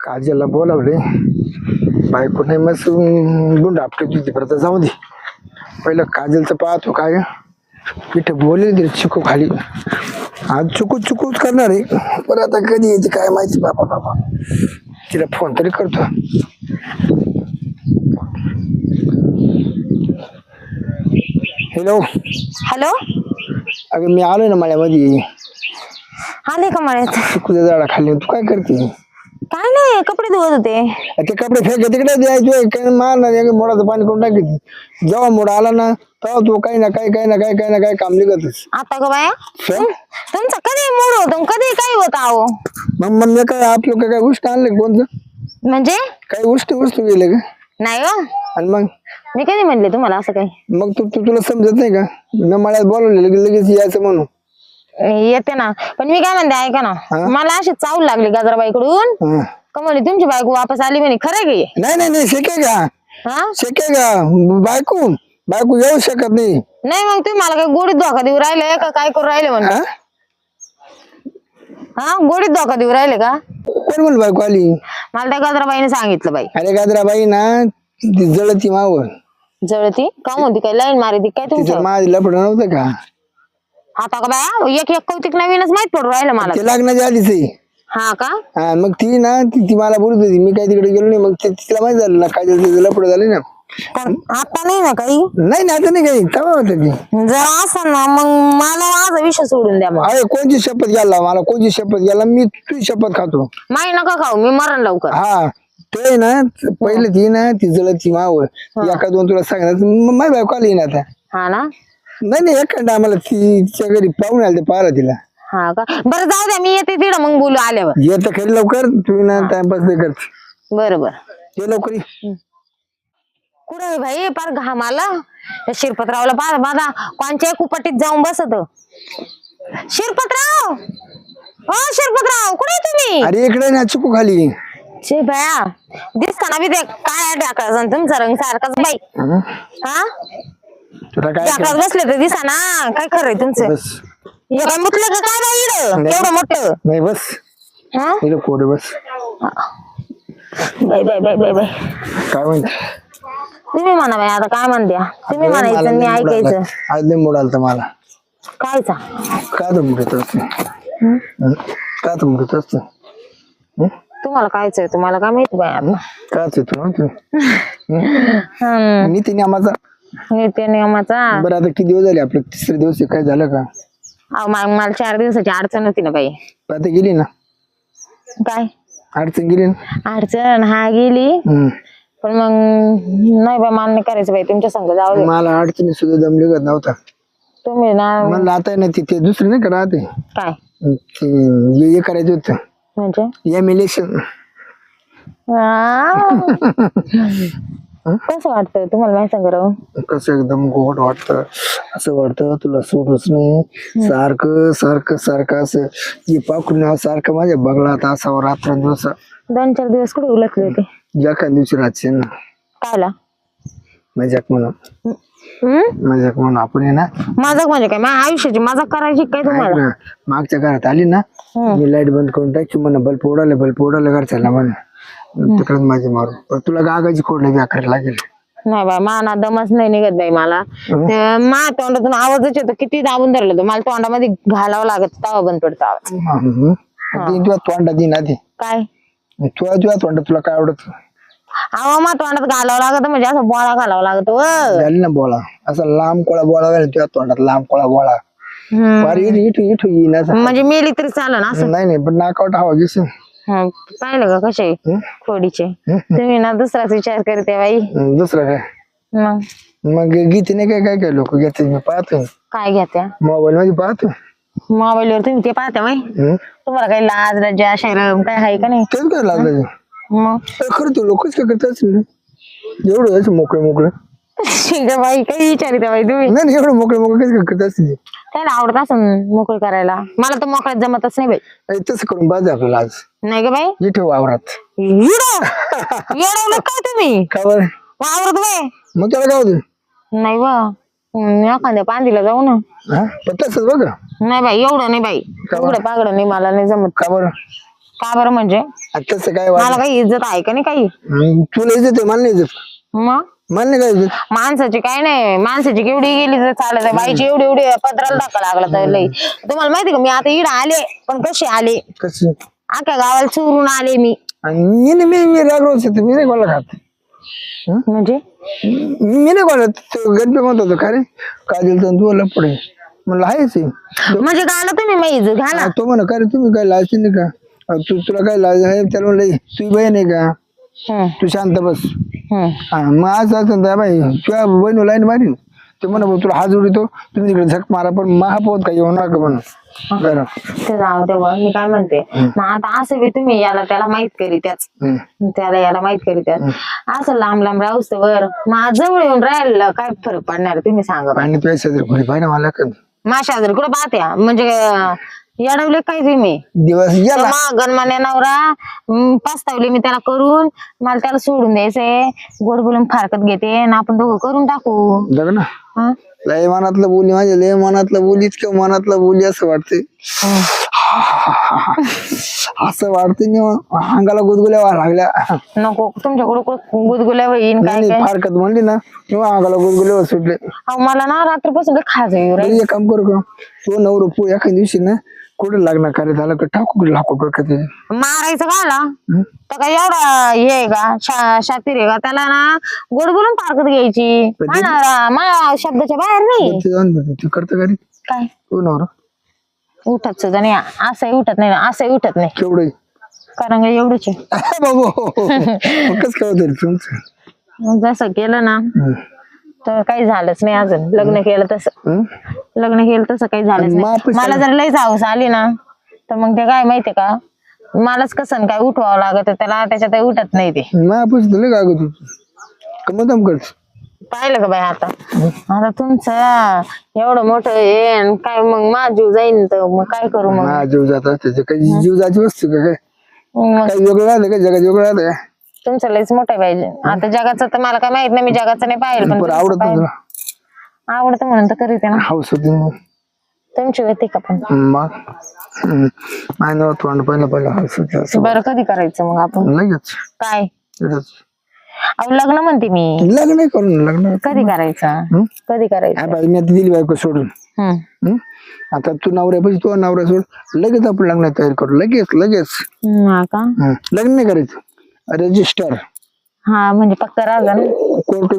काजलला बोलावले. बायको नाही मस्त गुंड आपटे तुझी परत जाऊ दे. पहिलं काजलचं पाहतो काय. पिठ बोलले तरी चिकू खाली. आज चुकू चुकूच करणार आहे. पण आता कधी यायची काय माहिती बाबा बाबा. तिला फोन तरी करतो. हॅलो हॅलो अगं मी आलोय ना मळ्यामध्ये. आले का मळ्यात? चिकूच्या झाडा खाली तू काय करते? काय नाही कपडे धुवत होते. ते कपडे फेक तिकडे द्यायचे काय मारणार मोडाचं पाणी करून टाकायची. जेव्हा मोड आला ना तेव्हा तू काही ना काही काही ना काही काही ना काही काम निघतच. आता का बाया हं? तुमचं कधी मूड होतो कधी काही होत आहो मग मग मी काय आपलं काय काय गोष्ट आणलं कोणतं? म्हणजे? काही गोष्ट वस्तू गेले का? नाही हो. आणि मग? मी कधी म्हणले तुम्हाला असं काही? मग तू तू तुला समजत नाही का? मी मळ्यात बोलवले लगेच लगेच यायचं म्हणून. येते ना. पण मी काय म्हणते ऐका ना. मला अशी चावल लागली गाजराबाईकडून. हं. का म्हणे तुमची बायको वापस आली म्हणे खरं की? नाही नाही नाही शक्य का? हा? शक्य का? बायको बायको येऊ शकत नाही. नाही मग तुम्ही मला काय गोडीत धोका देऊ राहिले का काय करू राहिले म्हणजे हा? हा गोडीत धोका देऊ राहिले का? कोण म्हणलं बायको आली? मला त्या गाजराबाईने सांगितलं बाई. अरे गाजराबाई ना ती जळती मावर जळती? होती काय लाईन मारी ती? काय तुमच्या तिचं माझी लपड नव्हतं का? आता का बाया एक एक कौतिक नवीनच माहीत पडू राहिलं मला. ते लग्नाच्या आधीच आहे. हा का? हा मग ती ना ती ती मला बोलत होती मी काही तिकडे गेलो नाही मग ते तिला माहीत झालं ना काय तिचं लपड झाले ना. पण आता नाही ना काही? नाही ना आता नाही काही. तेव्हा होतं ती. जर असं ना मग मला माझा विषय सोडून द्या मग. अरे कोणची शपथ घ्यायला मला कोणची शपथ घ्यायला मी तुझी शपथ खातो. माही नका खाऊ मी मरण लवकर. हा ते ना पहिले ती ना ती जळती मावर एका दोन तुला सांगणार माय बायको आली ना आता. हा ना? नाही नाही एखादा आम्हाला तिच्या घरी पाहून आले ते पाहिलं तिला. हा का? बरं जाऊ द्या मी येते तिकडं मग बोलू आल्यावर. ये तर खरी लवकर तुम्ही ना टाइमपास नाही करत. बरं बरं. ये लवकर ये. कुठे आहे भाई? पार घाम आला त्या शिरपतरावला पाहा माझा कोणच्या कुपटीत जाऊन बसत? शिरपतराव! हो शिरपतराव कुठे आहे तुम्ही? अरे इकडे ना चुकू खाली. छे बया दिसताना बी ते काय टाकायचं तुमचा रंग सारखाच बाई. हं? हा? तुला काय बसले तर दिसा ना काय खरंय तुमचं? बस. काय मुतलं का काय बाई? नाही. एवढं मोठं? नाही बस. हा? इकडे कोडे बस. बाई बाई बाई बाई बाई. काय म्हणते? तुम्ही म्हणा बाई आता काय म्हणत्या तुम्ही म्हणायचं मी ऐकायचं. आज नाही मोड आलता मला. कायचा का तर मुडत असते का मुडत असते तुम्हाला कायच तुम्हाला काय माहिती बाई आता काच तू म्हणतो हम्म नीती नियमाचा नियमाचा. बरं आता किती दिवस झाले आपलं तिसरे दिवस काय झालं का? अहो मा- मला चार दिवसाची अडचण होती ना बाई. आता गेली ना? काय? अडचण गेली ना? अडचण हा गेली. हम्म. पण मग नाही बाई मान्य करायचं बाई तुमच्या संग जाऊ दे. मला अडचणी सुद्धा दमली गत नव्हता तुम्ही ना म्हणलं आता आहे ना ते ते दुसरे नाही का राहते? काय? ते हे हे करायचं होतं. म्हणजे? एम इलेक्शन आ. कसं वाटतं तुम्हाला माहिती सांग कसं एकदम गोड वाटतं. असं वाटतं तुला सोडूच नाही सारखं सारखं सारखं असं पाकडून सारखं माझ्या बंगलात असावं रात्र दिवस दोन चार दिवस कुठे उलटले होते एका दिवशी राहते ना. कायला मजाक म्हणून. हम्म? मजाक म्हणून आपण आहे ना. माझा म्हणजे काय? माझ्या आयुष्याची मजा करायची काय तुम्हाला? ना, मागच्या घरात आली ना हम्म. मी लाइट बंद करून टाकी म्हणा बल्ब उडाले बल्ब उडाले घर चालला म्हणा तिकडे माझी मारू पण तुला गागाची खोडले व्याकायला लागेल. नाही बाई माना दमच नाही निघत बाई मला. ते मा तोंडातून आवाजच येतो किती दाबून धरलं तर मला तोंडामध्ये घालावं लागत तवा बंद पडतो आवाज. हम्म. ती तुला तोंडा दिन आधी काय? तुला तुला तोंडा तुला काय आवडत? अहो मा तोंडात घालावं लागत म्हणजे असं बोळा घालावा लागतो व. झाली ना बोळा. असा लांब कोळा बोळा झाला तुझ्या तोंडात लांब कोळा बोळा. हम्म. फार इथू इथू इथू येईन असं. म्हणजे मेली तरी चालेल ना असं? नाही नाही पण नाकावट हवा घेशील हं, पाहिलं का कसे? खोडीचे? तुम्ही ना दुसराच विचार करते बाई. दुसरं काय? मग? मग गीतीने काय? काय काय लोक घेते? मी पाहतो. काय घेत्या? मोबाईल मध्ये पाहतो. मोबाईलवर तुम्ही ते पाहता बाई. तुम्हाला काही लाज लज्जा शरम काय आहे का नाही? तेच काय लागलं मग? खरं तू लोकच काय करत असेल ना एवढं मोकळे मोकळे. ठीक आहे बाई काही विचारिता बाई तुम्ही. नाही नाही, एवढं मोकळे मोकळे कसं करत असतील त्याला आवडत असं मोकळी करायला. मला तर मोकळ्यात जमतच नाही बाई. तसं करून बाज आपल्याला आज. नाही ग बाई. इथे वावरात येडवलं काय तुम्ही? का बरं? बाई. मग त्याला काय होतं नाही बा एखाद्या पांदीला जाऊ ना. हा? पण तसंच बघा. नाही बाई एवढं नाही बाई. का बरं? एवढं पागडं नाही मला नाही जमत. का बरं? का बरं म्हणजे? आता तसं काय वाट मला काही इज्जत आहे का नाही काही? हम्म, तुला इज्जत आहे मला नाही इज्जत. मग? मला नाही माणसाची काय नाही माणसाची केवढी गेली तर चालत आहे. बाईची एवढी एवढी पत्राला टाका लागला तर लई. तुम्हाला माहिती का मी आता इड आले पण कसे आले? कसं? अख्या गावाला चोरून आले मी. आणि मी नाही मी मी नाही कोणाला खात. म्हणजे? मी नाही कोणाला तो गणपती म्हणत होतो का रे? काजल तर तू पुढे म्हणलं आहेच आहे. म्हणजे गाला तुम्ही माहिती घाला तो म्हणा का रे तुम्ही काय लाज नाही का? तू तुला काय लाज आहे? त्याला म्हणलं तुझी बहीण आहे का? तू शांत बस. हा. मग आज असं बाई तुझ्या बहीण लाईन मारीन. ते म्हणा भाऊ तुला हात जोडितो तुम्ही तिकडे झक मारा पण महापोत काही येऊ नका म्हणून. बरं. ते जाऊ दे बुवा, मी काय म्हणते मग आता असं बी तुम्ही याला त्याला माहीत करी त्याच. हम्म. त्याला याला माहीत करी त्याच. असं लांब लांब राहूस वर मग जवळ येऊन राहिलं काय फरक पडणार? तुम्ही सांगा बरं. आणि पैसे जर घरी पाहिजे मला का माझ्या आजार कुठं पाहत्या म्हणजे अं, येडवले काय तुम्ही? दिवस गेला. गणमान्या नवरा पस्तावले मी त्याला करून मला त्याला सोडून द्यायचंय. गोड बोलून फारकत घेते आणि आपण दोघं करून टाकू. ना. हं? लय मनातलं बोली माझ्या लय मनातलं बोली इतकं मनातलं बोली असं वाटते. असं वाटते ना अंगाला गुदगुल्या व्हायला लागल्या. नको तुमच्याकडे कुठं गुदगुल्या होईन काय नाही काय? फारकत म्हणली ना तेव्हा अंगाला गुदगुल्या सुटले. अहो, मला ना रात्रीपासून लय खाज येऊ राहिली. एक काम करू का? तो नवरा पो एका दिवशी ना कुठे लागणार कार्य झालं का टाकू लाखो डोक्यात. मारायचं का आला हं? तर काय एवढा हे आहे का? शा- शातीर आहे का? त्याला ना गोड बोलून फारकत घ्यायची. हा शब्दाच्या बाहेर नाही. ते जाऊन दे, ते करतं का रे काय? तो नवरा. उठत सुद्धा नाही. असंही उठत नाही असंही उठत नाही. केवढं कारण का एवढंच आहे. बाबू कस काय होतं रे तुमचं? मग जसं केलं ना हं. तर काही झालंच नाही अजून. लग्न केलं तसं. हं? लग्न केलं तसं काही झालंच आणि नाही. मापच मला जर लईच हाऊस आली ना तर मग ते काय माहितीये का? मलाच कसं काय उठवावं लागत त्याला त्याच्यात उठत नाही ते. आपण तुला काय तू? कमदम करत पाहिलं का बाई आता? आता तुमचं एवढं मोठं हे आणि काय मग माझ जीव जाईन तर मग काय करू मग? हा जीव जात असते काही जीव जायची वस्तू का काय? मग काही वेगळं का? जगात वेगळं का? तुमचं लईच मोठं पाहिजे आता जगाचं तर मला काय माहीत नाही मी जगाचं नाही पाहिलं पण आवडत. तुला आवडतं म्हणून तर करीत ना. हाऊस होती मग. तुमची होती का पण? मग. ना तोंड पहिलं पहिलं हाऊस होती असं. बरं कधी करायचं मग आपण? लगेच. काय? लगेच. अहो लग्न म्हणते मी. लग्न करून लग्न कधी करायचं? हं? कधी करायचं? बाई मी आता दिली बायको सोडून. हम्म. हं? आता तू नवऱ्यापाशी तू नवरा सोड लगेच आपण लग्न तयार करू. लगेच लगेच. हा का? हं. लग्न नाही करायचं. रजिस्टर हा म्हणजे पक्क राजा ना? कोर्ट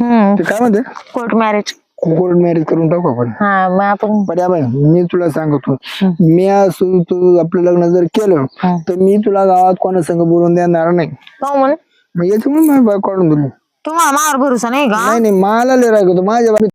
ते काय म्हणते? कोर्ट मॅरेज कोर्ट मॅरेज करून टाकू आपण? हा मग आपण पण या बाई मी तुला सांगतो. मी असं तू आपलं लग्न जर केलं. तर मी तुला गावात कोणा संग बोलून देणार नाही. हो म्हणून मग याच्यामुळे काढून दिली तुम्हाला मार भरोसा नाही का? नाही नाही मला लय राग होतो माझ्या बाबतीत